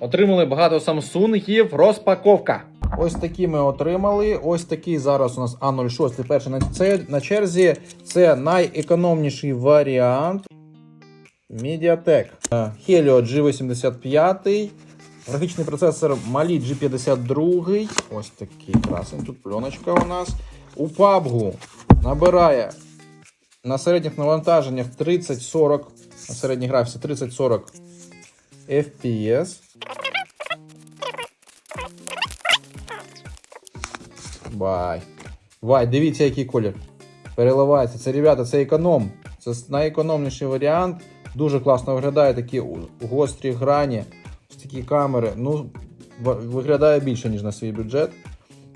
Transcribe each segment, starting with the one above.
Отримали багато самсунгів. Розпаковка. Ось такі ми отримали. Ось такий зараз у нас А06 перший на, це, на черзі. Це найекономніший варіант. Mediatek. Е, Helio G85. Графічний процесор Mali G52. Ось такий красень. Тут пленочка у нас. У PUBG набирає на середніх навантаженнях 30-40. На середній графіці 30-40 FPS. Бай. Вай, дивіться, який колір. Переливається. Це, ребята, це економ. Це найекономніший варіант. Дуже класно виглядає такі гострі грані. Такі камери. Ну, виглядає більше, ніж на свій бюджет.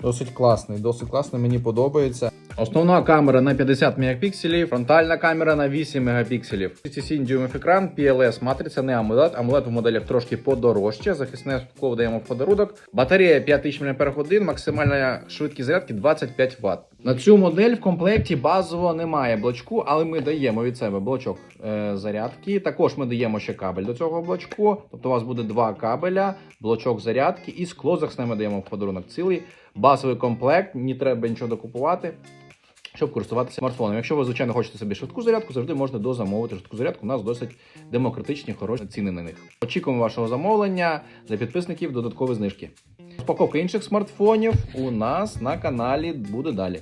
Досить класний, досить класний, мені подобається. Основна камера на 50 мегапікселів, фронтальна камера на 8 мегапікселів. 37 дюймів екран, PLS матриця, не AMOLED. AMOLED в моделях трошки подорожче. Захисне скло даємо в подарунок. Батарея 5000 мАч, максимальна швидкість зарядки 25 Вт. На цю модель в комплекті базово немає блочку, але ми даємо від себе блочок е, зарядки. Також ми даємо ще кабель до цього блочку. Тобто у вас буде два кабеля, блочок зарядки і скло захисне ми даємо в подарунок. Цілий базовий комплект, не треба нічого докупувати. Щоб користуватися смартфоном. Якщо ви, звичайно, хочете собі швидку зарядку, завжди можна дозамовити швидку зарядку. У нас досить демократичні, хороші ціни на них. Очікуємо вашого замовлення для підписників додаткові знижки. Розпаковка інших смартфонів у нас на каналі буде далі.